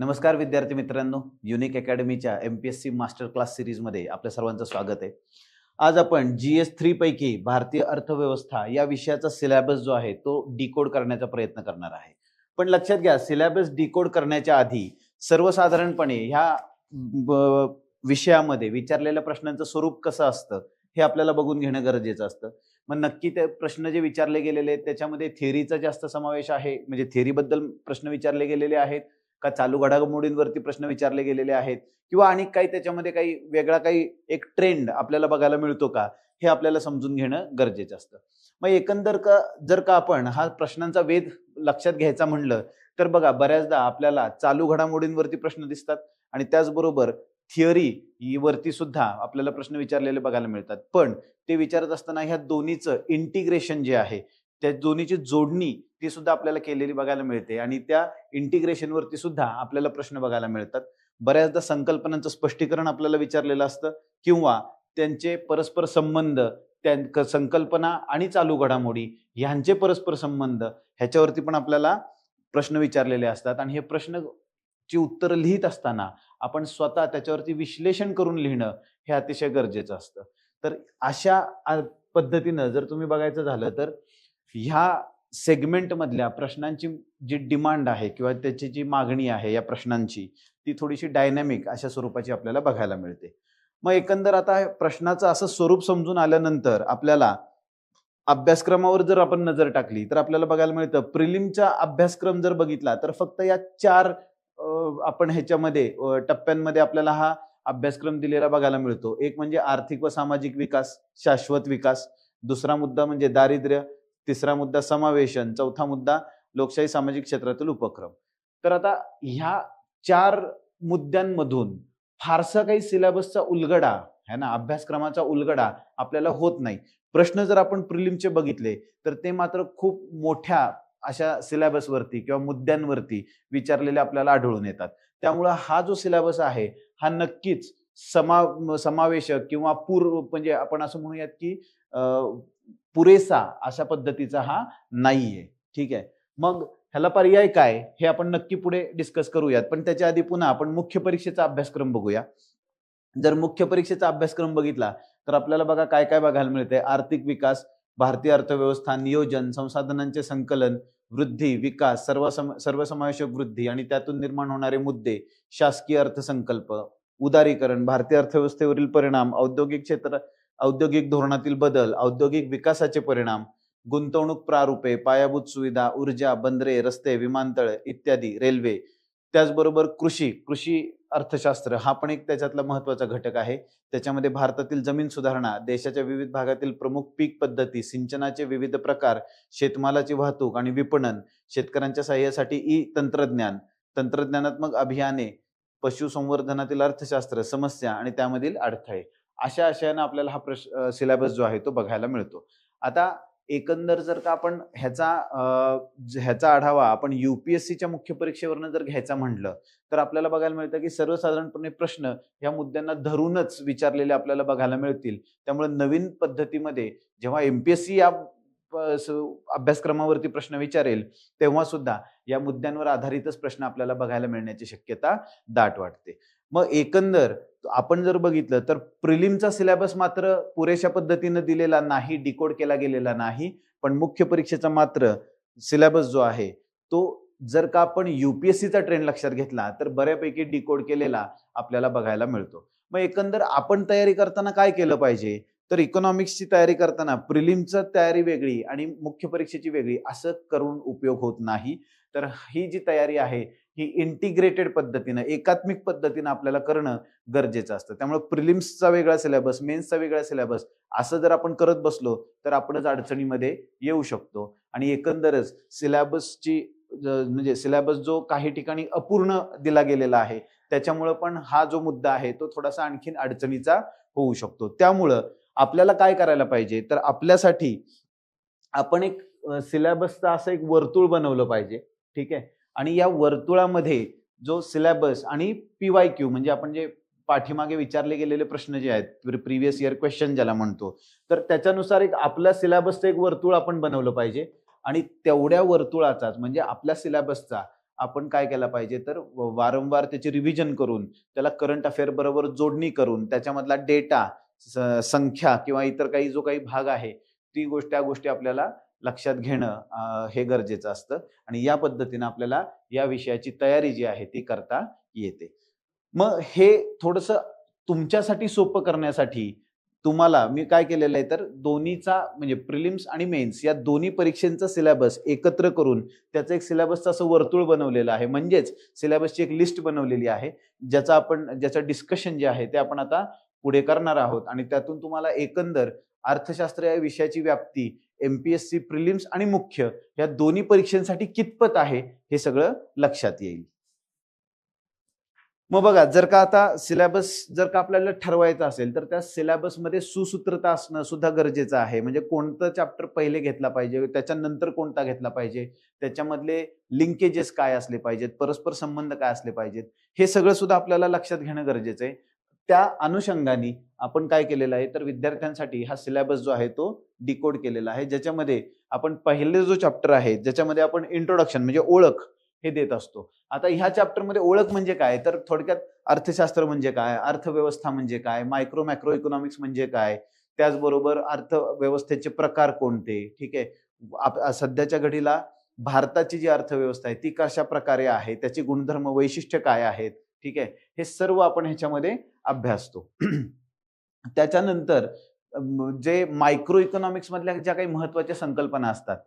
नमस्कार विद्यार्थी मित्रांनो. Unique अकॅडमीच्या M P S C master class सिरीजमध्ये आपल्या सर्वांचं स्वागत आहे. आज आपण जी एस थ्री पैकी भारतीय अर्थव्यवस्था या विषयाचा सिलॅबस जो आहे तो डिकोड करण्याचा प्रयत्न करणार आहे. पण लक्षात घ्या सिलॅबस डिकोड करण्याच्या आधी सर्वसाधारणपणे ह्या ब- विषयामध्ये विचारलेल्या प्रश्नांचं स्वरूप कसं असतं हे आपल्याला बघून घेणं गरजेचं असतं. मग नक्की ते प्रश्न जे विचारले गेलेले आहेत त्याच्यामध्ये थेअरीचा जास्त समावेश आहे म्हणजे थेअरीबद्दल प्रश्न विचारले गेलेले आहेत. का चालू घडामोडींवरती प्रश्न विचारले गेलेले आहेत? किंवा आणि काही त्याच्यामध्ये काही वेगळा काही एक ट्रेंड आपल्याला बघायला मिळतो का? हे आपल्याला समजून घेणं गरजेचं असतं. मग एकंदर का जर का आपण हा प्रश्नांचा वेध लक्षात घ्यायचा म्हणलं तर बघा बऱ्याचदा आपल्याला चालू घडामोडींवरती प्रश्न दिसतात आणि त्याचबरोबर थिअरी वरती सुद्धा आपल्याला प्रश्न विचारलेले बघायला मिळतात. पण ते विचारत असताना ह्या दोन्हीचं इंटिग्रेशन जे आहे त्या दोन्हीची जोडणी ती सुद्धा आपल्याला केलेली बघायला मिळते आणि त्या इंटिग्रेशनवरती सुद्धा आपल्याला प्रश्न बघायला मिळतात. बऱ्याचदा संकल्पनांचं स्पष्टीकरण आपल्याला विचारलेलं असतं किंवा त्यांचे परस्पर संबंध त्यां संकल्पना आणि चालू घडामोडी ह्यांचे परस्पर संबंध ह्याच्यावरती पण आपल्याला प्रश्न विचारलेले असतात आणि हे प्रश्न ची उत्तरं लिहित असताना आपण स्वतः त्याच्यावरती विश्लेषण करून लिहिणं हे अतिशय गरजेचं असतं. तर अशा पद्धतीनं जर तुम्ही बघायचं झालं तर ह्या सेगमेंटमधल्या प्रश्नांची जी डिमांड आहे किंवा त्याची जी मागणी आहे या प्रश्नांची ती थोडीशी डायनॅमिक अशा स्वरूपाची आपल्याला बघायला मिळते. मग एकंदर आता प्रश्नाचं असं स्वरूप समजून आल्यानंतर आपल्याला अभ्यासक्रमावर जर आपण नजर टाकली तर आपल्याला बघायला मिळतं प्रिलिमचा अभ्यासक्रम जर बघितला तर फक्त या चार आपण ह्याच्यामध्ये टप्प्यांमध्ये आपल्याला हा अभ्यासक्रम दिलेला बघायला मिळतो. एक म्हणजे आर्थिक व सामाजिक विकास शाश्वत विकास. दुसरा मुद्दा म्हणजे दारिद्र्य. तिसरा मुद्दा समावेशन चौथा मुद्दा लोकशाही सामाजिक क्षेत्रातील उपक्रम. तर आता ह्या चार मुद्द्यांमधून फारसा काही सिलेबसचा उलगडा है ना अभ्यासक्रमाचा उलगडा आपल्याला होत नाही. प्रश्न जर आपण प्रिलिमचे बघितले तर ते मात्र खूप मोठ्या अशा सिलेबसवरती किंवा मुद्द्यांवरती विचारलेले आपल्याला आढळून येतात. त्यामुळं हा जो सिलेबस आहे हा नक्कीच समा समावेशक किंवा पूर्व म्हणजे आपण असं म्हणूयात की पुरेसा अशा पद्धतीचा हा नाहीये. ठीक आहे? मग ह्याला पर्याय काय? हे आपण नक्की पुढे डिस्कस करूयात. पण त्याच्या आधी पुन्हा आपण मुख्य परीक्षेचा अभ्यासक्रम बघूया. जर मुख्य परीक्षेचा अभ्यासक्रम बघितला तर आपल्याला बघा काय काय बघायला मिळते आर्थिक विकास भारतीय अर्थव्यवस्था नियोजन संसाधनांचे संकलन वृद्धी विकास सर्व सर्वसमावेशक वृद्धी आणि त्यातून निर्माण होणारे मुद्दे शासकीय अर्थसंकल्प उदारीकरण भारतीय अर्थव्यवस्थेवरील परिणाम औद्योगिक क्षेत्र औद्योगिक धोरणातील बदल औद्योगिक विकासाचे परिणाम गुंतवणूक प्रारूपे पायाभूत सुविधा ऊर्जा बंदरे रस्ते विमानतळ इत्यादी रेल्वे. त्याचबरोबर कृषी कृषी अर्थशास्त्र हा पण एक त्याच्यातला महत्त्वाचा घटक आहे. त्याच्यामध्ये भारतातील जमीन सुधारणा देशाच्या विविध भागातील प्रमुख पीक पद्धती सिंचनाचे विविध प्रकार शेतमालाची वाहतूक आणि विपणन शेतकऱ्यांच्या सहाय्यासाठी ई तंत्रज्ञान तंत्रज्ञानात्मक अभियाने पशुसंवर्धनातील अर्थशास्त्र समस्या आणि त्यामधील अडथळे. अशा आशयानं आपल्याला हा प्रश सिलेबस जो आहे तो बघायला मिळतो. आता एकंदर जर का आपण ह्याचा ज- ह्याचा आढावा आपण युपीएससीच्या मुख्य परीक्षेवरनं जर घ्यायचा म्हटलं तर आपल्याला बघायला मिळतं की सर्वसाधारणपणे प्रश्न या मुद्द्यांना धरूनच विचारलेले आपल्याला बघायला मिळतील. त्यामुळे नवीन पद्धतीमध्ये जेव्हा एमपीएससी या सी स- अभ्यासक्रमावरती प्रश्न विचारेल तेव्हा सुद्धा या मुद्द्यांवर आधारितच प्रश्न आपल्याला बघायला मिळण्याची शक्यता दाट वाटते. मग एकंदर आपण जर बघितलं तर प्रिलिमचा सिलेबस मात्र पुरेशा पद्धतीनं दिलेला नाही डिकोड केला गेलेला नाही पण मुख्य परीक्षेचा मात्र सिलेबस जो आहे तो जर का आपण युपीएससीचा ट्रेंड लक्षात घेतला तर बऱ्यापैकी डिकोड केलेला आपल्याला बघायला मिळतो. मग एकंदर आपण तयारी करताना काय केलं पाहिजे? तर इकॉनॉमिक्सची तयारी करताना प्रिलिमचा तयारी वेगळी आणि मुख्य परीक्षेची वेगळी असं करून उपयोग होत नाही. तर ही जी तयारी आहे ही इंटिग्रेटेड पद्धतीनं एकात्मिक पद्धतीनं आपल्याला करणं गरजेचं असतं. त्यामुळे प्रिलिम्सचा वेगळा सिलेबस मेन्सचा वेगळा सिलेबस असं जर आपण करत बसलो तर आपणच अडचणीमध्ये येऊ शकतो. आणि एकंदरच सिलेबसची म्हणजे सिलेबस जो काही ठिकाणी अपूर्ण दिला गेलेला आहे त्याच्यामुळं पण हा जो मुद्दा आहे तो थोडासा आणखीन अडचणीचा होऊ शकतो. त्यामुळं आपल्याला काय करायला पाहिजे? तर आपल्यासाठी आपण एक सिलेबसचा असं एक वर्तुळ बनवलं पाहिजे. ठीक आहे? आणि या वर्तुळामध्ये जो सिलेबस आणि पी वाय क्यू म्हणजे आपण जे पाठीमागे विचारले गेलेले प्रश्न जे आहेत प्रिव्हियस इयर क्वेश्चन ज्याला म्हणतो तर त्याच्यानुसार एक आपल्या सिलेबसचं एक वर्तुळ आपण बनवलं पाहिजे. आणि तेवढ्या वर्तुळाचाच म्हणजे आपल्या सिलेबसचा आपण काय केला पाहिजे? तर व- वारंवार त्याची रिव्हिजन करून त्याला करंट अफेअर बरोबर जोडणी करून त्याच्यामधला डेटा संख्या किंवा इतर काही जो काही भाग आहे ती गोष्ट त्या गोष्टी आपल्याला लक्षात घेणं हे गरजेचं असतं. आणि या पद्धतीनं आपल्याला या विषयाची तयारी जी आहे ती करता येते. मग हे थोडस तुमच्यासाठी सोपं करण्यासाठी तुम्हाला मी काय केलेलं आहे तर दोन्हीचा म्हणजे प्रिलिम्स आणि मेन्स या दोन्ही परीक्षांचा सिलेबस एकत्र करून त्याचं एक सिलेबसचं असं वर्तुळ बनवलेलं आहे. म्हणजेच सिलेबसची एक लिस्ट बनवलेली आहे ज्याचा आपण ज्याचं डिस्कशन जे आहे ते आपण आता पुढे करणार आहोत. आणि त्यातून तुम्हाला एकंदर अर्थशास्त्र या विषयाची व्याप्ती एमपीएससी प्रिलिम्स आणि मुख्य या दोन्ही परीक्षांसाठी कितपत आहे हे सगळं लक्षात येईल. मग बघा जर का आता सिलेबस जर का आपल्याला ठरवायचं असेल तर त्या सिलेबसमध्ये सुसूत्रता असणं सुद्धा गरजेचं आहे. म्हणजे कोणतं चॅप्टर पहिले घेतला पाहिजे त्याच्यानंतर कोणता घेतला पाहिजे त्याच्यामधले लिंकेजेस काय असले पाहिजेत परस्पर संबंध काय असले पाहिजेत हे सगळं सुद्धा आपल्याला लक्षात घेणं गरजेचं आहे. त्या अनुषंगाने आपण काय केलेलं आहे तर विद्यार्थ्यांसाठी हा सिलेबस जो आहे तो डिकोड केलेला आहे ज्याच्यामध्ये आपण पहिले जो चॅप्टर आहे ज्याच्यामध्ये आपण इंट्रोडक्शन म्हणजे ओळख हे देत असतो. आता ह्या चॅप्टरमध्ये ओळख म्हणजे काय? तर थोडक्यात अर्थशास्त्र म्हणजे काय? अर्थव्यवस्था म्हणजे काय? मायक्रो मॅक्रो इकॉनॉमिक्स म्हणजे काय? त्याचबरोबर अर्थव्यवस्थेचे प्रकार कोणते? ठीक आहे. आप- सध्याच्या घडीला भारताची जी अर्थव्यवस्था आहे ती कशा प्रकारे आहे? त्याची गुणधर्म वैशिष्ट्य काय आहेत? ठीक आहे? हे सर्व आपण ह्याच्यामध्ये अभ्यासतो. त्याच्यानंतर जे मायक्रो इकॉनॉमिक्स मधल्या ज्या काही महत्त्वाच्या संकल्पना असतात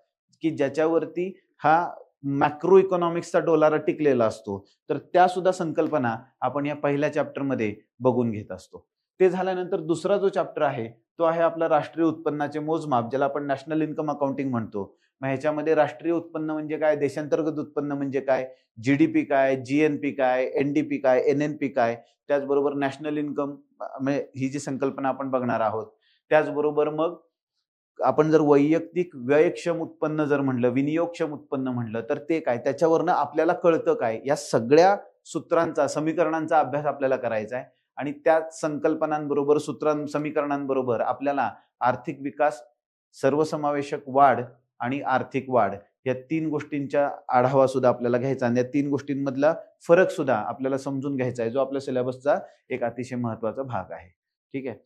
की ज्याच्यावरती हा मॅक्रो इकॉनॉमिक्सचा डोलारा टिकलेला असतो तर त्या सुद्धा संकल्पना आपण या पहिल्या चॅप्टरमध्ये बघून घेत असतो. ते झाल्यानंतर दुसरा जो चॅप्टर आहे तो आहे आपला राष्ट्रीय उत्पन्नाचे मोजमाप ज्याला आपण नॅशनल इन्कम अकाउंटिंग म्हणतो. मग ह्याच्यामध्ये राष्ट्रीय उत्पन्न म्हणजे काय? देशांतर्गत उत्पन्न म्हणजे काय? जी डी पी काय? जी एन पी काय? एन डी पी काय? एन एन पी काय? त्याचबरोबर नॅशनल इन्कम म्हणजे ही जी संकल्पना आपण बघणार आहोत त्याचबरोबर मग आपण जर वैयक्तिक व्ययक्षम उत्पन्न जर म्हणलं विनियोगक्षम उत्पन्न म्हणलं तर ते काय? त्याच्यावरनं आपल्याला कळतं काय? या सगळ्या सूत्रांचा समीकरणांचा अभ्यास आपल्याला करायचा आहे. आणि त्या संकल्पनांबरोबर सूत्रां समीकरणांबरोबर आपल्याला आर्थिक विकास सर्वसमावेशक वाढ आणि आर्थिक वाढ या तीन गोष्टींचा आढावा सुद्धा आपल्याला घ्यायचा आणि या तीन गोष्टींमधला फरक सुद्धा आपल्याला समजून घ्यायचा आहे जो आपल्या सिलेबसचा एक अतिशय महत्त्वाचा भाग आहे. ठीक आहे?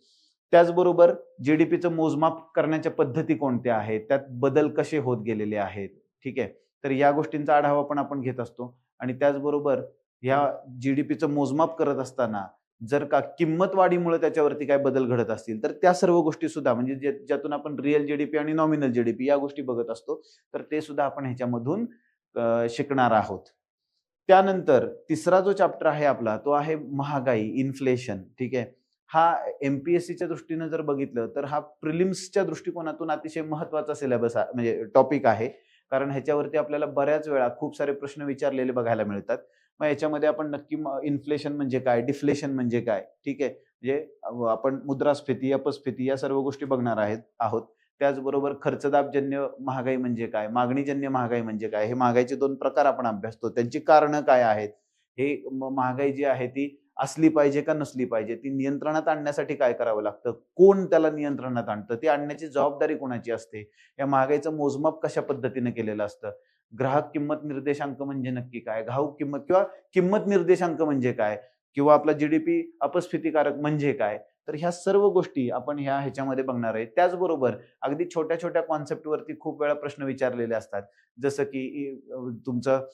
त्याचबरोबर जीडीपीचं मोजमाप करण्याच्या पद्धती कोणत्या आहेत? त्यात बदल कसे होत गेलेले आहेत? ठीक आहे? तर या गोष्टींचा आढावा पण आपण घेत असतो. आणि त्याचबरोबर ह्या जीडीपीचं मोजमाप करत असताना जर का किंमत वाढीमुळे त्याच्यावरती काय बदल घडत असतील तर त्या सर्व गोष्टी सुद्धा म्हणजे ज्यातून आपण रिअल जीडीपी आणि नॉमिनल जीडीपी या गोष्टी बघत असतो तर ते सुद्धा आपण ह्याच्यामधून शिकणार आहोत. त्यानंतर तिसरा जो चॅप्टर आहे आपला तो आहे महागाई इन्फ्लेशन ठीक आहे? हा एमपीएससीच्या दृष्टीनं जर बघितलं तर हा प्रिलिम्सच्या दृष्टिकोनातून अतिशय महत्त्वाचा सिलेबस म्हणजे टॉपिक आहे. कारण ह्याच्यावरती आपल्याला बऱ्याच वेळा खूप सारे प्रश्न विचारलेले बघायला मिळतात. मग याच्यामध्ये आपण नक्की इन्फ्लेशन म्हणजे काय? डिफ्लेशन म्हणजे काय? ठीक आहे? म्हणजे आपण मुद्रास्फीती अपस्फीती या सर्व गोष्टी बघणार आहेत आहोत. त्याचबरोबर खर्चदाबजन्य महागाई म्हणजे काय? मागणीजन्य महागाई म्हणजे काय? हे महागाईचे दोन प्रकार आपण अभ्यासतो. त्यांची कारणं काय आहेत? हे महागाई जी आहे ती असली पाहिजे का नसली पाहिजे? ती नियंत्रणात आणण्यासाठी काय करावं लागतं? कोण त्याला नियंत्रणात आणतं? ती आणण्याची जबाबदारी कोणाची असते? या महागाईचं मोजमाप कशा पद्धतीने केलेलं असतं? ग्राहक किंमत निर्देशांक म्हणजे नक्की काय? घाऊक किंमत किंवा किंमत निर्देशांक म्हणजे काय? किंवा आपला जीडीपी अपस्फितीकारक म्हणजे काय? तर ह्या सर्व गोष्टी आपण ह्या ह्याच्यामध्ये बघणार आहे. त्याचबरोबर अगदी छोट्या छोट्या कॉन्सेप्टवरती खूप वेळा प्रश्न विचारलेले असतात. जसं की तुमचं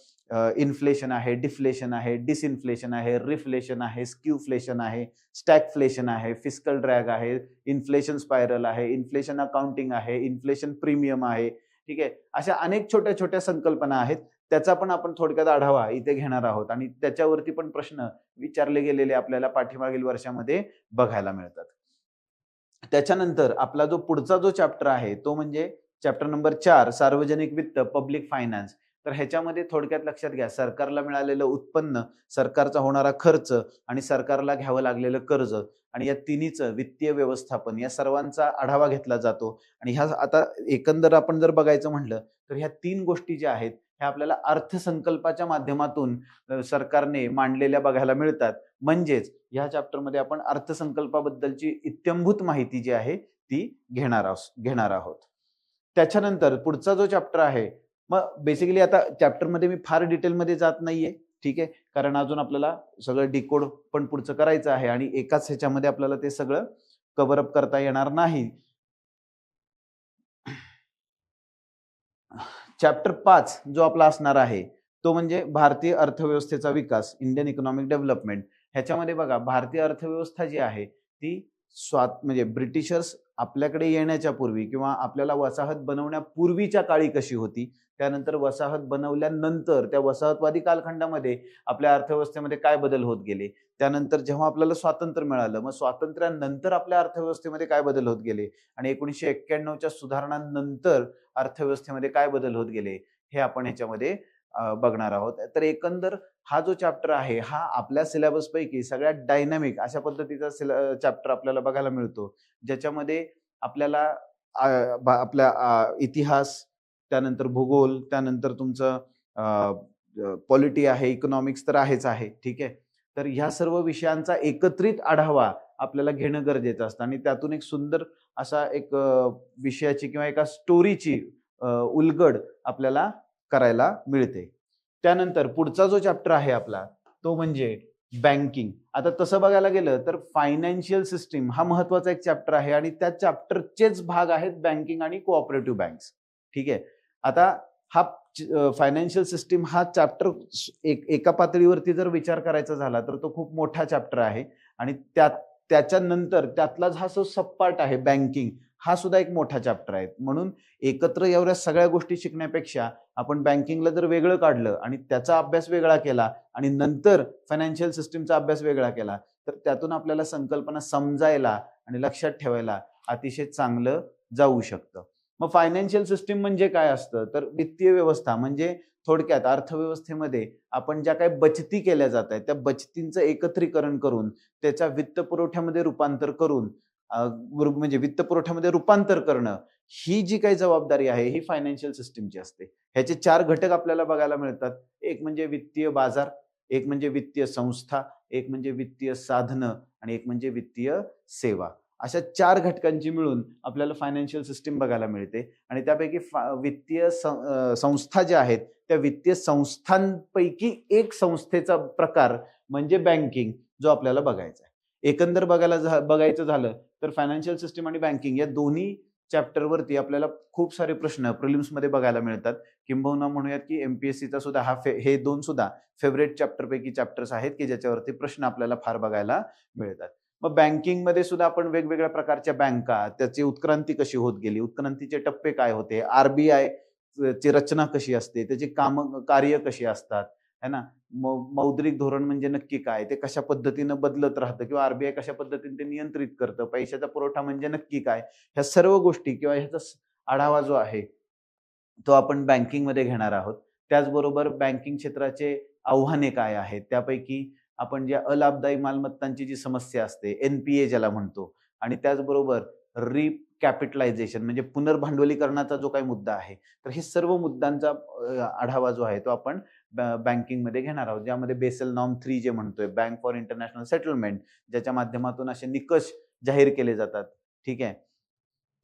इन्फ्लेशन आहे डिफ्लेशन आहे डिसइन्फ्लेशन आहे रिफ्लेशन आहे स्क्यूफ्लेशन आहे स्टॅगफ्लेशन आहे फिस्कल ड्रॅग आहे इन्फ्लेशन स्पायरल आहे इन्फ्लेशन अकाउंटिंग आहे इन्फ्लेशन प्रीमियम आहे. ठीक आहे? अशा अनेक छोट्या छोट्या संकल्पना आहेत. त्याचा पण आपण थोडक्यात आढावा इथे घेणार आहोत आणि त्याच्यावरती पण प्रश्न विचारले गेलेले आपल्याला पाठीमागील वर्षामध्ये बघायला मिळतात. त्याच्यानंतर आपला जो पुढचा जो चॅप्टर आहे तो म्हणजे चॅप्टर नंबर चार सार्वजनिक वित्त पब्लिक फायनान्स तर ह्याच्यामध्ये थोडक्यात लक्षात घ्या सरकारला मिळालेलं उत्पन्न सरकारचा होणारा खर्च आणि सरकारला घ्यावं लागलेलं कर्ज आणि या तिन्हीचं वित्तीय व्यवस्थापन या सर्वांचा आढावा घेतला जातो. आणि ह्या आता एकंदर आपण जर बघायचं म्हटलं तर ह्या तीन गोष्टी ज्या आहेत ह्या आपल्याला अर्थसंकल्पाच्या माध्यमातून सरकारने मांडलेल्या बघायला मिळतात. म्हणजेच ह्या चॅप्टरमध्ये आपण अर्थसंकल्पाबद्दलची इत्यंभूत माहिती जी आहे ती घेणार आहोत घेणार आहोत. त्याच्यानंतर पुढचा जो चॅप्टर आहे मग बेसिकली आता चॅप्टरमध्ये मी फार डिटेलमध्ये जात नाहीये. ठीक आहे? कारण अजून आपल्याला सगळं डिकोड पण पुढचं करायचं आहे आणि एकाच ह्याच्यामध्ये आपल्याला ते सगळं कव्हर अप करता येणार नाही. चॅप्टर पाच जो आपला असणार आहे तो म्हणजे भारतीय अर्थव्यवस्थेचा विकास इंडियन इकॉनॉमिक डेव्हलपमेंट ह्याच्यामध्ये बघा भारतीय अर्थव्यवस्था जी आहे ती स्वात म्हणजे ब्रिटिशर्स आपल्याकडे येण्याच्या पूर्वी किंवा आपल्याला वसाहत बनवण्यापूर्वीच्या काळी कशी होती त्यानंतर वसाहत बनवल्यानंतर त्या वसाहतवादी कालखंडामध्ये आपल्या अर्थव्यवस्थेमध्ये काय बदल होत गेले? त्यानंतर जेव्हा आपल्याला स्वातंत्र्य मिळालं मग स्वातंत्र्यानंतर आपल्या अर्थव्यवस्थेमध्ये काय बदल होत गेले? आणि एकोणीसशे एक्क्याण्णवच्या सुधारणांनंतर अर्थव्यवस्थेमध्ये काय बदल होत गेले? हे आपण ह्याच्यामध्ये बघणार आहोत. तर एकंदर हा जो चॅप्टर आहे हा आपल्या सिलेबसपैकी सगळ्यात डायनामिक अशा पद्धतीचा चॅप्टर आपल्याला बघायला मिळतो. ज्याच्यामध्ये आपल्याला आपल्या इतिहास त्यानंतर भूगोल त्यानंतर तुमचं पॉलिटी आहे इकॉनॉमिक्स तर आहेच आहे ठीक आहे? तर ह्या सर्व विषयांचा एकत्रित आढावा आपल्याला घेणं गरजेचं असतं. आणि त्यातून एक सुंदर असा एक विषयाची किंवा एका स्टोरीची उलगड आपल्याला करायला मिळते. त्यानंतर पुढचा जो चॅप्टर आहे आपला तो म्हणजे बँकिंग आता तसं बघायला गेलं तर फायनान्शियल सिस्टीम हा महत्त्वाचा एक चॅप्टर आहे आणि त्या चॅप्टरचेच भाग आहेत बँकिंग आणि कोऑपरेटिव्ह बँक्स ठीक आहे? आता हा फायनान्शियल सिस्टीम हा चॅप्टर एक एका पातळीवरती जर विचार करायचा झाला तर तो खूप मोठा चॅप्टर आहे. आणि त्या त्याच्यानंतर त्यातलाच हा जो सप्पाट आहे बँकिंग हा सुद्धा एक मोठा चॅप्टर आहे. म्हणून एकत्र एवढ्या सगळ्या गोष्टी शिकण्यापेक्षा आपण बँकिंगला जर वेगळं काढलं आणि त्याचा अभ्यास वेगळा केला आणि नंतर फायनान्शियल सिस्टीमचा अभ्यास वेगळा केला तर त्यातून आपल्याला संकल्पना समजायला आणि लक्षात ठेवायला अतिशय चांगलं जाऊ शकतं. मग फायनान्शियल सिस्टीम म्हणजे काय असतं? तर वित्तीय व्यवस्था म्हणजे थोडक्यात अर्थव्यवस्थेमध्ये आपण ज्या काही बचती केल्या जात आहेत त्या बचतींचं एकत्रीकरण करून त्याच्या वित्त पुरवठ्यामध्ये रूपांतर करून म्हणजे वित्त पुरवठ्यामध्ये रूपांतर करणं ही जी काही जबाबदारी आहे ही फायनान्शियल सिस्टीमची असते. ह्याचे चार घटक आपल्याला बघायला मिळतात. एक म्हणजे वित्तीय बाजार एक म्हणजे वित्तीय संस्था एक म्हणजे वित्तीय साधनं आणि एक म्हणजे वित्तीय सेवा. अशा चार घटकांची मिळून आपल्याला फायनान्शियल सिस्टीम बघायला मिळते. आणि त्यापैकी वित्तीय संस्था ज्या आहेत त्या वित्तीय संस्थांपैकी एक संस्थेचा प्रकार म्हणजे बँकिंग जो आपल्याला बघायचा आहे. एकंदर बघायला बघायचं झालं तर फायनान्शियल सिस्टीम आणि बँकिंग या दोन्ही चॅप्टरवरती आपल्याला खूप सारे प्रश्नमध्ये बघायला मिळतात. किंबहुना म्हणूयात की एमपीएससीचा सुद्धा हा हे दोन सुद्धा फेवरेट चॅप्टरपैकी चॅप्टर्स आहेत की ज्याच्यावरती प्रश्न आपल्याला फार बघायला मिळतात. मग बँकिंगमध्ये सुद्धा आपण वेगवेगळ्या प्रकारच्या बँका त्याची उत्क्रांती कशी होत गेली? उत्क्रांतीचे टप्पे काय होते? आरबीआय ची रचना कशी असते? त्याची काम कार्य कशी असतात? है ना? मौद्रिक धोरण म्हणजे नक्की काय? ते कशा पद्धतीनं बदलत राहतं? किंवा आरबीआय कशा पद्धतीने ते नियंत्रित करतं? पैशाचा पुरवठा म्हणजे नक्की काय? ह्या सर्व गोष्टी किंवा ह्याचा आढावा जो आहे तो आपण बँकिंगमध्ये घेणार आहोत. त्याचबरोबर बँकिंग क्षेत्राचे आव्हाने काय आहेत? त्यापैकी आपण ज्या अलाभदायी मालमत्तांची जी समस्या असते एनपीए ज्याला म्हणतो आणि त्याचबरोबर रिकॅपिटलायझेशन म्हणजे पुनर्भांडवलीकरणाचा जो काही मुद्दा आहे तर हे सर्व मुद्द्यांचा आढावा जो आहे तो आपण बँकिंगमध्ये घेणार आहोत. ज्यामध्ये बेसल नॉम थ्री जे म्हणतोय बँक फॉर इंटरनॅशनल सेटलमेंट ज्याच्या माध्यमातून असे निकष जाहीर केले जातात. ठीक आहे?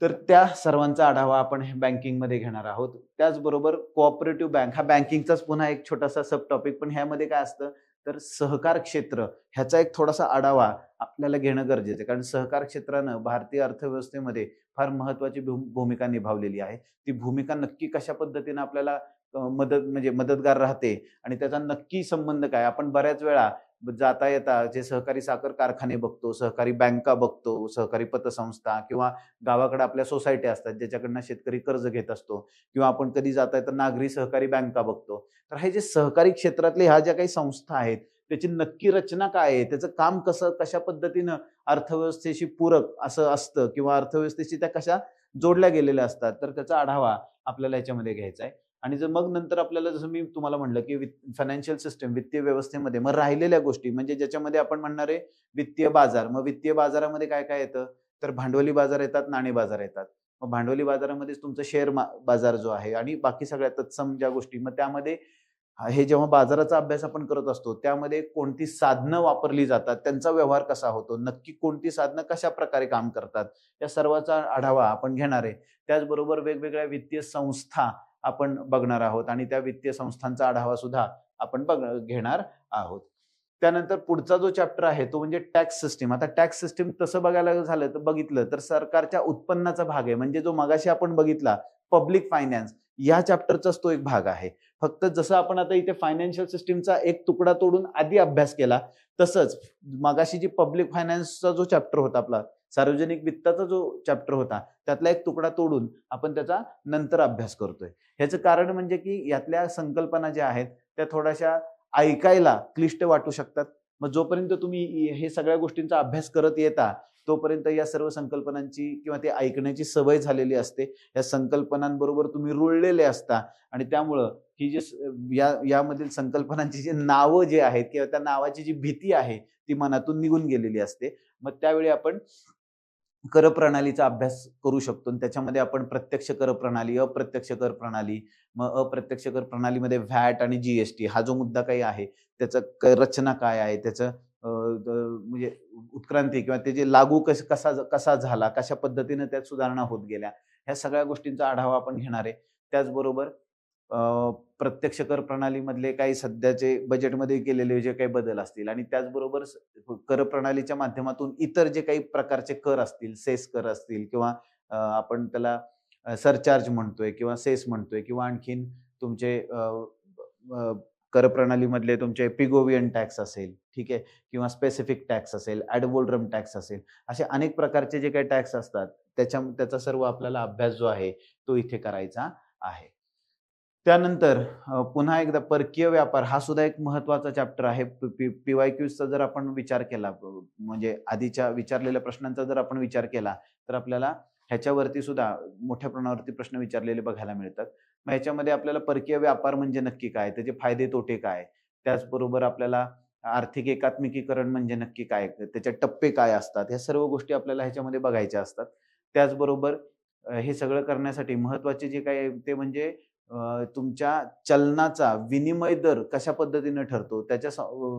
तर त्या सर्वांचा आढावा आपण बँकिंगमध्ये घेणार आहोत. त्याचबरोबर कोऑपरेटिव्ह बँक हा बँकिंगचाच पुन्हा एक छोटासा सब टॉपिक पण ह्यामध्ये काय असतं? तर सहकार क्षेत्र ह्याचा एक थोडासा आढावा आपल्याला घेणं गरजेचं आहे. कारण सहकार क्षेत्रानं भारतीय अर्थव्यवस्थेमध्ये फार महत्वाची भूमिका निभावलेली आहे. ती भूमिका नक्की कशा पद्धतीनं आपल्याला मदत म्हणजे मदतगार राहते आणि त्याचा नक्की संबंध काय? आपण बऱ्याच वेळा जाता येता जे सहकारी साखर कारखाने बघतो सहकारी बँका बघतो सहकारी पतसंस्था किंवा गावाकडे आपल्या सोसायटी असतात ज्याच्याकडनं शेतकरी कर्ज घेत असतो किंवा आपण कधी जाता येतं नागरी सहकारी बँका बघतो. तर हे जे सहकारी क्षेत्रातले ह्या ज्या काही संस्था आहेत त्याची नक्की रचना काय आहे? त्याचं काम कसं कशा पद्धतीनं अर्थव्यवस्थेशी पूरक असं असतं किंवा अर्थव्यवस्थेशी त्या कशा जोडल्या गेलेल्या असतात? तर त्याचा आढावा आपल्याला याच्यामध्ये घ्यायचा आहे. आणि जर मग नंतर आपल्याला जसं मी तुम्हाला म्हणलं की फायनान्शियल सिस्टम वित्तीय व्यवस्थेमध्ये मग राहिलेल्या गोष्टी म्हणजे ज्याच्यामध्ये आपण म्हणणार आहे वित्तीय बाजार मग वित्तीय बाजारामध्ये काय काय येतं? तर भांडवली बाजार येतात नाणे बाजार येतात. मग भांडवली बाजारामध्येच तुमचं शेअर बाजार जो आहे आणि बाकी सगळ्या तत्सम ज्या गोष्टी मग त्यामध्ये हे जेव्हा बाजाराचा अभ्यास आपण करत असतो त्यामध्ये कोणती साधनं वापरली जातात त्यांचा व्यवहार कसा होतो नक्की कोणती साधनं कशा प्रकारे काम करतात या सर्वाचा आढावा आपण घेणार आहे. त्याचबरोबर वेगवेगळ्या वित्तीय संस्था आपण बघणार आहोत आणि त्या वित्तीय संस्थांचा आढावा सुद्धा आपण बघ घेणार आहोत. त्यानंतर पुढचा जो चॅप्टर आहे तो म्हणजे टॅक्स सिस्टीम आता टॅक्स सिस्टीम तसं बघायला झालं तर बघितलं तर सरकारच्या उत्पन्नाचा भाग आहे. म्हणजे जो मगाशी आपण बघितला पब्लिक फायनान्स या चॅप्टरचाच तो एक भाग आहे. फक्त जसं आपण आता इथे फायनान्शियल सिस्टीमचा एक तुकडा तोडून आधी अभ्यास केला तसंच मगाशी जी पब्लिक फायनान्सचा जो चॅप्टर होता आपला सार्वजनिक वित्ताचा जो चॅप्टर होता त्यातला एक तुकडा तोडून आपण त्याचा नंतर अभ्यास करतोय. ह्याचं कारण म्हणजे की यातल्या संकल्पना ज्या आहेत त्या थोड्याशा ऐकायला क्लिष्ट वाटू शकतात. मग जोपर्यंत तुम्ही हे सगळ्या गोष्टींचा अभ्यास करत येता तोपर्यंत या सर्व संकल्पनांची किंवा ते ऐकण्याची सवय झालेली असते. या संकल्पनांबरोबर तुम्ही रुळलेले असता आणि त्यामुळं ही जी या यामधील संकल्पनांची जी नावं जे आहेत किंवा त्या नावाची जी भीती आहे ती मनातून निघून गेलेली असते. मग त्यावेळी आपण कर प्रणालीचा अभ्यास करू शकतो आणि त्याच्यामध्ये आपण प्रत्यक्ष कर प्रणाली अप्रत्यक्ष कर प्रणाली मग अप्रत्यक्ष कर प्रणालीमध्ये व्हॅट आणि जीएसटी हा जो मुद्दा काही आहे त्याचं रचना काय आहे त्याचं म्हणजे उत्क्रांती किंवा ते जे लागू कस कसा कसा झाला कशा पद्धतीने त्यात सुधारणा होत गेल्या ह्या सगळ्या गोष्टींचा आढावा आपण घेणार आहे. त्याचबरोबर प्रत्यक्ष कर प्रणालीमधले काही सध्याचे बजेटमध्ये केलेले जे काही बदल असतील आणि त्याचबरोबर कर प्रणालीच्या माध्यमातून इतर जे काही प्रकारचे कर असतील सेस कर असतील किंवा आपण त्याला सरचार्ज म्हणतोय किंवा सेस म्हणतोय किंवा आणखीन तुमचे कर प्रणालीमधले तुमचे पिगोवियन टॅक्स असेल ठीक आहे किंवा स्पेसिफिक टॅक्स असेल ॲडवोल्ड्रम टॅक्स असेल असे अनेक प्रकारचे जे काही टॅक्स असतात त्याच्या त्याचा सर्व आपल्याला अभ्यास जो आहे तो इथे करायचा आहे. त्यानंतर पुन्हा एकदा परकीय व्यापार हा सुद्धा एक महत्त्वाचा चॅप्टर आहे. पी वाय क्यूजचा जर आपण विचार केला म्हणजे आधीच्या विचारलेल्या प्रश्नांचा जर आपण विचार केला तर आपल्याला ह्याच्यावरती सुद्धा मोठ्या प्रमाणावरती प्रश्न विचारलेले बघायला मिळतात. मग ह्याच्यामध्ये आपल्याला परकीय व्यापार म्हणजे नक्की काय? त्याचे फायदे तोटे काय? त्याचबरोबर आपल्याला आर्थिक एकात्मिकीकरण म्हणजे नक्की काय? त्याचे टप्पे काय असतात? ह्या सर्व गोष्टी आपल्याला ह्याच्यामध्ये बघायच्या असतात. त्याचबरोबर हे सगळं करण्यासाठी महत्त्वाचे जे काय ते म्हणजे तुमच्या चलनाचा विनिमय दर कशा पद्धतीनं ठरतो? त्याच्या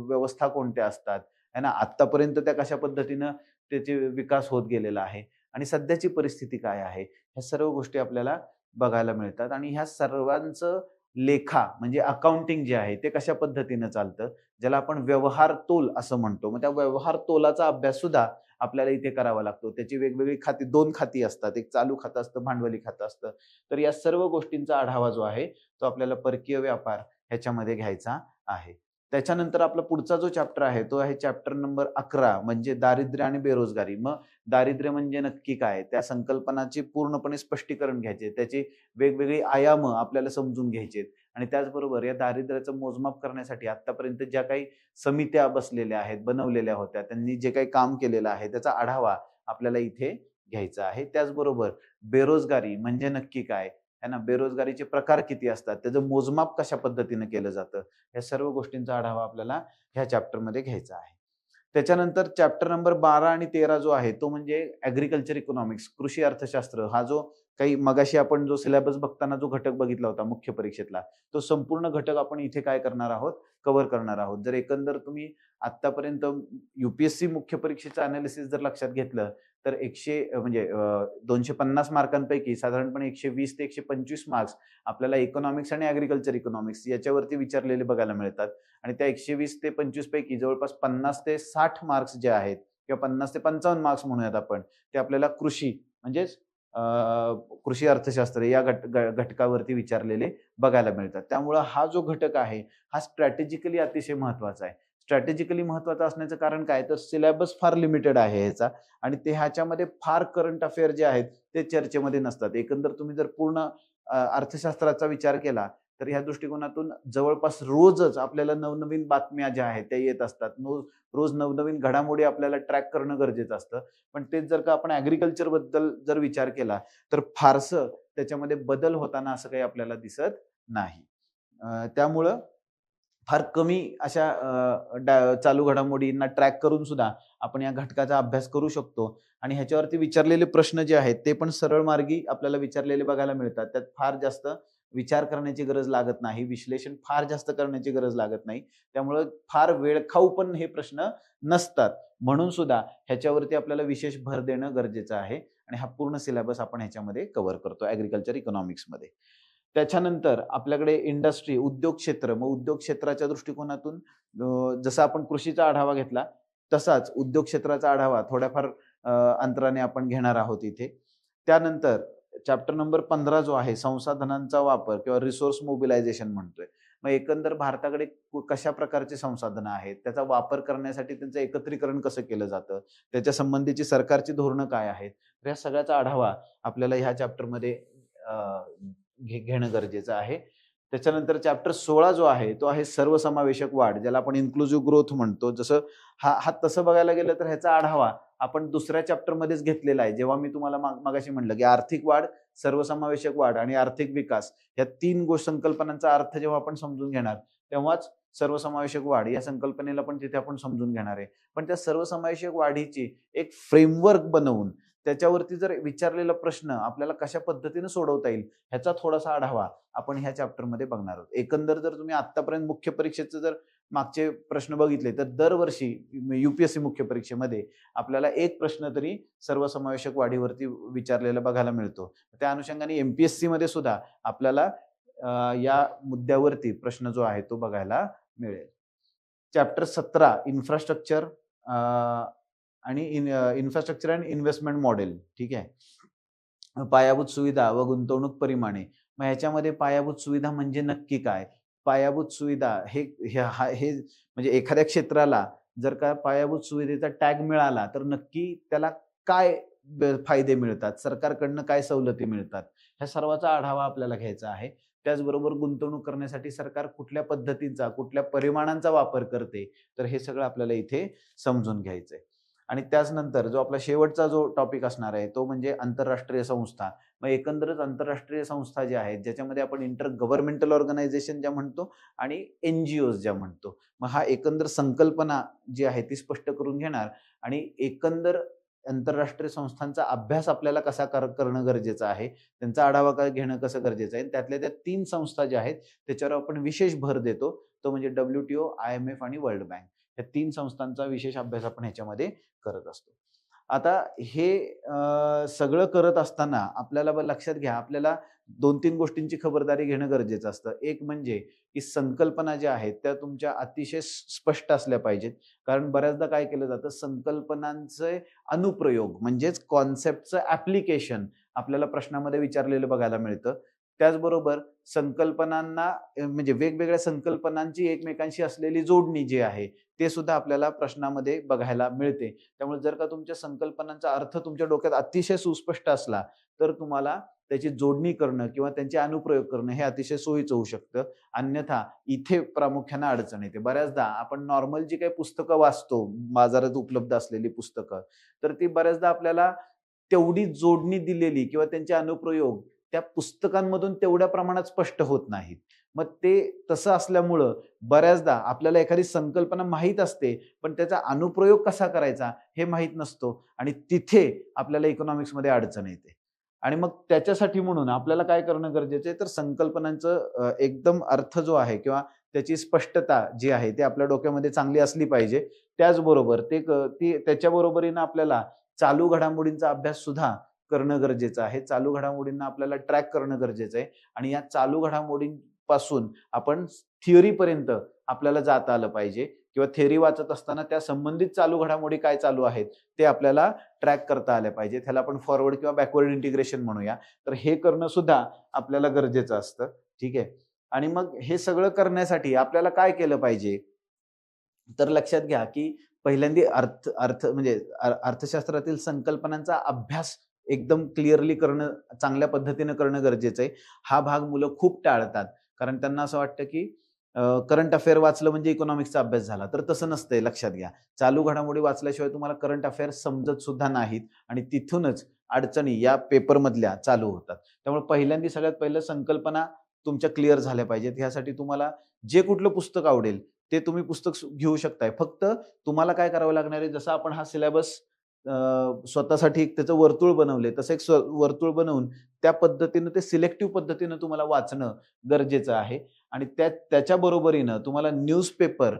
व्यवस्था कोणत्या असतात? है ना? आत्तापर्यंत त्या कशा पद्धतीनं त्याचे विकास होत गेलेला आहे? आणि सध्याची परिस्थिती काय आहे? ह्या सर्व गोष्टी आपल्याला बघायला मिळतात आणि ह्या सर्वांचं लेखा म्हणजे अकाउंटिंग जे आहे ते कशा पद्धतीनं चालतं? ज्याला आपण व्यवहार तोल असं म्हणतो. मग त्या व्यवहार तोलाचा अभ्यास सुद्धा आपल्याला इथे करावा लागतो. त्याची वेगवेगळी खाती दोन खाती असतात. एक चालू खातं असतं भांडवली खातं असतं. तर या सर्व गोष्टींचा आढावा जो आहे तो आपल्याला परकीय व्यापार ह्याच्यामध्ये घ्यायचा आहे. त्याच्यानंतर आपला पुढचा जो चॅप्टर आहे तो आहे चॅप्टर नंबर अकरा म्हणजे दारिद्र्य आणि बेरोजगारी. मग दारिद्र्य म्हणजे नक्की काय? त्या संकल्पनाचे पूर्णपणे स्पष्टीकरण घ्यायचे त्याची वेगवेगळी आयाम आपल्याला समजून घ्यायचे आणि त्याचबरोबर या दारिद्र्याचं मोजमाप करण्यासाठी आतापर्यंत ज्या काही समित्या बसलेल्या आहेत बनवलेल्या होत्या त्यांनी जे काही काम केलेलं आहे त्याचा आढावा आपल्याला इथे घ्यायचा आहे. त्याचबरोबर बेरोजगारी म्हणजे नक्की काय? है ना? बेरोजगारीचे प्रकार किती असतात? त्याचं मोजमाप कशा पद्धतीने केलं जातं? या सर्व गोष्टींचा आढावा आपल्याला ह्या चॅप्टरमध्ये घ्यायचा आहे. त्याच्यानंतर चॅप्टर नंबर बारा आणि तेरा जो आहे तो म्हणजे ॲग्रिकल्चर इकॉनॉमिक्स कृषी अर्थशास्त्र. हा जो काही मगाशी आपण जो सिलेबस बघताना जो घटक बघितला होता मुख्य परीक्षेतला तो संपूर्ण घटक आपण इथे काय करणार आहोत? कव्हर करणार आहोत. जर एकंदर तुम्ही आतापर्यंत युपीएससी मुख्य परीक्षेचं अनालिसिस जर लक्षात घेतलं तर एकशे म्हणजे दोनशे पन्नास मार्कांपैकी साधारणपणे एकशे वीस ते एकशे पंचवीस मार्क्स आपल्याला इकॉनॉमिक्स आणि ॲग्रिकल्चर इकॉनॉमिक्स याच्यावरती विचारलेले बघायला मिळतात. आणि त्या एकशे वीस ते पंचवीस पैकी जवळपास पन्नास ते साठ मार्क्स जे आहेत किंवा पन्नास ते पंचावन्न मार्क्स म्हणूयात आपण ते आपल्याला कृषी म्हणजेच कृषी अर्थशास्त्र या घट घटकावरती विचारलेले बघायला मिळतात. त्यामुळं हा जो घटक आहे हा स्ट्रॅटेजिकली अतिशय महत्त्वाचा आहे. स्ट्रॅटेजिकली महत्त्वाचा असण्याचं कारण काय? तर सिलेबस फार लिमिटेड आहे ह्याचा. आणि ते ह्याच्यामध्ये फार करंट अफेअर जे आहेत ते चर्चेमध्ये नसतात. एकंदर तुम्ही जर पूर्ण अर्थशास्त्राचा विचार केला तर ह्या दृष्टिकोनातून जवळपास रोजच आपल्याला नवनवीन बातम्या ज्या आहेत त्या येत असतात. रोज नवनवीन घडामोडी आपल्याला ट्रॅक करणं गरजेचं असतं. पण तेच जर का आपण ऍग्रिकल्चरबद्दल जर विचार केला तर फारसं त्याच्यामध्ये बदल होताना असं काही आपल्याला दिसत नाही. त्यामुळं फार कमी अशा चालू घडामोडींना ट्रॅक करून सुद्धा आपण या घटकाचा अभ्यास करू शकतो. आणि ह्याच्यावरती विचारलेले प्रश्न जे आहेत ते पण सरळ मार्गी आपल्याला विचारलेले बघायला मिळतात. त्यात फार जास्त विचार करण्याची गरज लागत नाही विश्लेषण फार जास्त करण्याची गरज लागत नाही. त्यामुळं फार वेळखाऊ पण हे प्रश्न नसतात. म्हणून सुद्धा ह्याच्यावरती आपल्याला विशेष भर देणं गरजेचं आहे. आणि हा पूर्ण सिलेबस आपण ह्याच्यामध्ये कव्हर करतो ॲग्रिकल्चर इकॉनॉमिक्समध्ये त्याच्यानंतर आपल्याकडे इंडस्ट्री उद्योग क्षेत्र. मग उद्योग क्षेत्राच्या दृष्टिकोनातून जसा आपण कृषीचा आढावा घेतला तसाच उद्योग क्षेत्राचा आढावा थोड्याफार अंतराने आपण घेणार आहोत इथे. त्यानंतर चॅप्टर नंबर पंधरा जो आहे संसाधनांचा वापर किंवा रिसोर्स मोबिलायझेशन म्हणतोय. मग एकंदर भारताकडे कशा प्रकारची संसाधनं आहेत? त्याचा वापर करण्यासाठी त्यांचं एकत्रीकरण कसं केलं जातं? त्याच्या संबंधीची सरकारची धोरणं काय आहेत? या सगळ्याचा आढावा आपल्याला ह्या चॅप्टरमध्ये घे घेणं गरजेचं आहे. त्याच्यानंतर चॅप्टर सोळा जो आहे तो आहे सर्वसमावेशक वाढ ज्याला आपण इन्क्लुझिव्ह ग्रोथ म्हणतो. जसं हा हा तसं बघायला गेलं तर ह्याचा आढावा आपण दुसऱ्या चॅप्टरमध्येच घेतलेला आहे. जेव्हा मी तुम्हाला माग- मागाशी म्हटलं की आर्थिक वाढ सर्वसमावेशक वाढ आणि आर्थिक विकास या तीन गोष्ट संकल्पनांचा अर्थ जेव्हा आपण समजून घेणार तेव्हाच सर्वसमावेशक वाढ या संकल्पनेला पण तिथे आपण समजून घेणार आहे. पण त्या सर्वसमावेशक वाढीची एक फ्रेमवर्क बनवून त्याच्यावरती जर विचारलेला प्रश्न आपल्याला कशा पद्धतीने सोडवता येईल ह्याचा थोडासा आढावा आपण ह्या चॅप्टरमध्ये बघणार आहोत एकंदर जर तुम्ही आतापर्यंत मुख्य परीक्षेचं जर मागचे प्रश्न बघितले तर दरवर्षी युपीएससी मुख्य परीक्षेमध्ये आपल्याला एक प्रश्न तरी सर्वसमावेशक वाढीवरती विचारलेला बघायला मिळतो त्या अनुषंगाने एमपीएससी मध्ये सुद्धा आपल्याला या मुद्द्यावरती प्रश्न जो आहे तो बघायला मिळेल चॅप्टर सतरा इन्फ्रास्ट्रक्चर आणि इन्फ्रास्ट्रक्चर अँड इन्व्हेस्टमेंट मॉडेल ठीक आहे? पायाभूत सुविधा व गुंतवणूक परिमाणे. मग ह्याच्यामध्ये पायाभूत सुविधा म्हणजे नक्की काय? पायाभूत सुविधा हे हे म्हणजे एखाद्या क्षेत्राला जर का पायाभूत सुविधेचा टॅग मिळाला तर नक्की त्याला काय फायदे मिळतात? सरकारकडनं काय सवलती मिळतात? ह्या सर्वाचा आढावा आपल्याला घ्यायचा आहे. त्याचबरोबर गुंतवणूक करण्यासाठी सरकार कुठल्या पद्धतींचा कुठल्या परिमाणांचा वापर करते? तर हे सगळं आपल्याला इथे समजून घ्यायचंय. आणि त्याचनंतर जो आपला शेवटचा जो टॉपिक असणार आहे तो म्हणजे आंतरराष्ट्रीय संस्था. मग एकंदरच आंतरराष्ट्रीय संस्था ज्या आहेत ज्याच्यामध्ये आपण इंटर गव्हर्नमेंटल ऑर्गनायझेशन ज्या म्हणतो आणि एन जी ओज ज्या म्हणतो. मग हा एकंदर संकल्पना जी आहे ती स्पष्ट करून घेणार. आणि एकंदर आंतरराष्ट्रीय संस्थांचा अभ्यास आपल्याला कसा कर करणं गरजेचं आहे त्यांचा आढावा काय घेणं कसं गरजेचं आहे त्यातल्या त्या तीन संस्था ज्या आहेत त्याच्यावर आपण विशेष भर देतो. तो म्हणजे W T O I M F आणि वर्ल्ड बँक या तीन संस्थांचा विशेष अभ्यास आपण ह्याच्यामध्ये करत असतो. आता हे सगळं करत असताना आपल्याला लक्षात घ्या आपल्याला दोन तीन गोष्टींची खबरदारी घेणं गरजेचं असतं. एक म्हणजे की संकल्पना ज्या आहेत त्या तुमच्या अतिशय स्पष्ट असल्या पाहिजेत. कारण बऱ्याचदा काय केलं जातं संकल्पनांचे अनुप्रयोग म्हणजेच कॉन्सेप्टचं ऍप्लिकेशन आपल्याला प्रश्नामध्ये विचारलेलं बघायला मिळतं. त्याचबरोबर संकल्पनांना म्हणजे वेगवेगळ्या संकल्पनांची एकमेकांशी असलेली जोडणी जी आहे ते सुद्धा आपल्याला प्रश्नामध्ये बघायला मिळते. त्यामुळे जर का तुमच्या संकल्पनांचा अर्थ तुमच्या डोक्यात अतिशय सुस्पष्ट असला तर तुम्हाला त्याची जोडणी करणं किंवा त्यांचे अनुप्रयोग करणं हे अतिशय सोयीचं होऊ शकतं. अन्यथा इथे प्रामुख्यानं अडचण येते. बऱ्याचदा आपण नॉर्मल जी काही पुस्तकं वाचतो बाजारात उपलब्ध असलेली पुस्तकं तर ती बऱ्याचदा आपल्याला तेवढी जोडणी दिलेली किंवा त्यांचे अनुप्रयोग त्या पुस्तकांमधून तेवढ्या प्रमाणात स्पष्ट होत नाहीत. मग ते तसं असल्यामुळं बऱ्याचदा आपल्याला एखादी संकल्पना माहीत असते पण त्याचा अनुप्रयोग कसा करायचा हे माहीत नसतो आणि तिथे आपल्याला इकॉनॉमिक्समध्ये अडचण येते. आणि मग त्याच्यासाठी म्हणून आपल्याला काय करणं गरजेचं आहे? तर संकल्पनांचं एकदम अर्थ जो आहे किंवा त्याची स्पष्टता जी आहे ती आपल्या डोक्यामध्ये चांगली असली पाहिजे. त्याचबरोबर ते क- ती त्याच्याबरोबरीनं आपल्याला चालू घडामोडींचा अभ्यास सुद्धा करणं गरजेचं आहे. चालू घडामोडींना आपल्याला ट्रॅक करणं गरजेचं आहे. आणि या चालू घडामोडींपासून आपण थिअरीपर्यंत आपल्याला जाता आलं पाहिजे किंवा थेअरी वाचत असताना त्या संबंधित चालू घडामोडी काय चालू आहेत ते आपल्याला ट्रॅक करता आल्या पाहिजे त्याला आपण फॉरवर्ड किंवा बॅकवर्ड इंटिग्रेशन म्हणूया. तर हे करणं सुद्धा आपल्याला गरजेचं असतं. ठीक आहे? आणि मग हे सगळं करण्यासाठी आपल्याला काय केलं पाहिजे? तर लक्षात घ्या की पहिल्यांदा अर्थ अर्थ म्हणजे अर्थशास्त्रातील संकल्पनांचा अभ्यास एकदम क्लिअरली करणं चांगल्या पद्धतीनं करणं गरजेचं आहे. हा भाग मुलं खूप टाळतात. कारण त्यांना असं वाटतं की करंट अफेअर वाचलं म्हणजे इकॉनॉमिक्सचा अभ्यास झाला. तर तसं नसतंय लक्षात घ्या. चालू घडामोडी वाचल्याशिवाय तुम्हाला करंट अफेअर समजत सुद्धा नाहीत आणि तिथूनच अडचणी या पेपरमधल्या चालू होतात. त्यामुळे पहिल्यांदा सगळ्यात पहिलं संकल्पना तुमच्या क्लिअर झाल्या पाहिजेत. ह्यासाठी तुम्हाला जे कुठलं पुस्तक आवडेल ते तुम्ही पुस्तक घेऊ शकताय. फक्त तुम्हाला काय करावं लागणार आहे? जसं आपण हा सिलेबस स्वतःसाठी एक त्याचं वर्तुळ बनवले तसं एक स्व- वर्तुळ बनवून त्या पद्धतीनं ते सिलेक्टिव्ह पद्धतीनं तुम्हाला वाचणं गरजेचं आहे. आणि त्या त्याच्या बरोबरीनं तुम्हाला न्यूजपेपर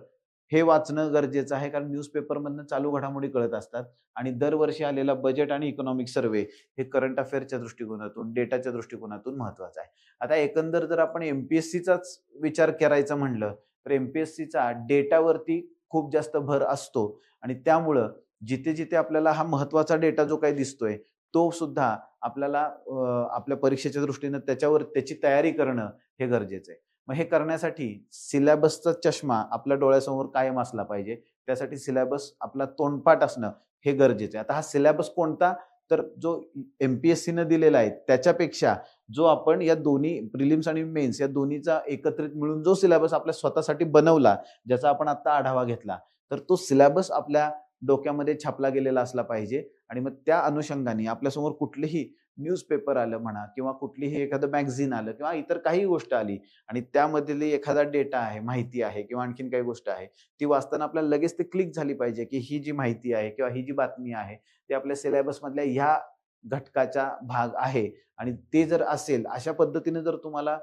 हे वाचणं गरजेचं आहे. कारण न्यूजपेपरमधनं चालू घडामोडी कळत असतात. आणि दरवर्षी आलेला बजेट आणि इकॉनॉमिक सर्वे हे करंट अफेअरच्या दृष्टिकोनातून डेटाच्या दृष्टिकोनातून महत्वाचं आहे. आता एकंदर जर आपण एम पी एस सीचाच विचार करायचा म्हणलं तर एम पी एस सीचा डेटावरती खूप जास्त भर असतो. आणि त्यामुळं जिथे जिथे आपल्याला हा महत्त्वाचा डेटा जो काही दिसतोय तो सुद्धा आपल्याला आपल्या परीक्षेच्या दृष्टीनं त्याच्यावर त्याची तयारी करणं हे गरजेचं आहे. मग हे करण्यासाठी सिलेबसचा चष्मा आपल्या डोळ्यासमोर कायम असला पाहिजे. त्यासाठी सिलेबस आपला तोंडपाठ असणं हे गरजेचं आहे. आता हा सिलेबस कोणता? तर जो एम पी एस सीनं दिलेला आहे त्याच्यापेक्षा जो आपण या दोन्ही प्रिलिम्स आणि मेन्स या दोन्हीचा एकत्रित मिळून जो सिलेबस आपल्या स्वतःसाठी बनवला ज्याचा आपण आता आढावा घेतला तर तो सिलेबस आपल्या डोक्यामध्ये छापला गेलेला असला पाहिजे. आणि मग त्या अनुषंगाने आपल्यासमोर कुठलेही न्यूजपेपर आलं म्हणा किंवा कुठलीही एखादं मॅगझिन आलं किंवा इतर काही गोष्ट आली आणि त्यामधली एखादा डेटा आहे माहिती आहे किंवा आणखीन काही गोष्ट आहे ती वाचताना आपल्याला लगेच ते क्लिक झाली पाहिजे की ही जी माहिती आहे किंवा ही जी बातमी आहे ती आपल्या सिलेबसमधल्या ह्या घटकाचा भाग आहे. आणि ते जर असेल अशा पद्धतीने जर तुम्हाला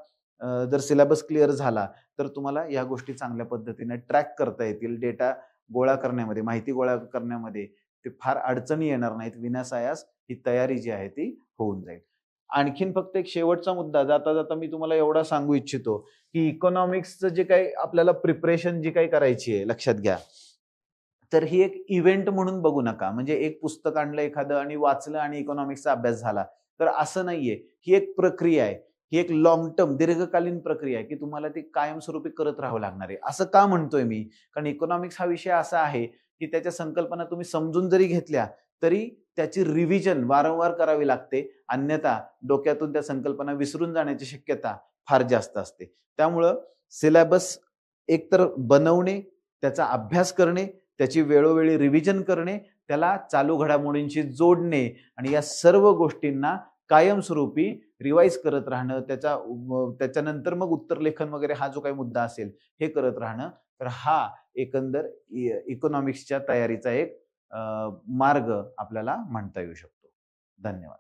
जर सिलेबस क्लिअर झाला तर तुम्हाला या गोष्टी चांगल्या पद्धतीने ट्रॅक करता येतील. डेटा गोळा करण्यामध्ये माहिती गोळा करण्यामध्ये ते फार अडचणी येणार नाहीत. विनासायास ही तयारी जी आहे ती होऊन जाईल. आणखीन फक्त एक शेवटचा मुद्दा जाता जाता मी तुम्हाला एवढा सांगू इच्छितो की इकॉनॉमिक्सचं जे काही आपल्याला प्रिपरेशन जी काही करायची आहे लक्षात घ्या. तर ही एक इव्हेंट म्हणून बघू नका. म्हणजे एक पुस्तक आणलं एखादं आणि वाचलं आणि इकॉनॉमिक्सचा अभ्यास झाला. तर असं नाहीये. ही एक प्रक्रिया आहे. ही एक लॉंग टर्म दीर्घकालीन प्रक्रिया आहे की तुम्हाला ती कायमस्वरूपी करत राहावं लागणार आहे. असं का म्हणतोय मी? कारण इकॉनॉमिक्स हा विषय असा आहे की त्याच्या संकल्पना तुम्ही समजून जरी घेतल्या तरी त्याची रिव्हिजन वारंवार करावी लागते. अन्यथा डोक्यातून त्या संकल्पना विसरून जाण्याची शक्यता फार जास्त असते. त्यामुळं सिलेबस एकतर बनवणे त्याचा अभ्यास करणे त्याची वेळोवेळी रिव्हिजन करणे त्याला चालू घडामोडींशी जोडणे आणि या सर्व गोष्टींना कायमस्वरूपी रिवाईज करत राहणं त्याचा त्याच्यानंतर मग उत्तरलेखन वगैरे हा जो काही मुद्दा असेल हे करत राहणं तर हा एकंदर इकॉनॉमिक्सच्या तयारीचा एक मार्ग आपल्याला म्हणता येऊ शकतो. धन्यवाद.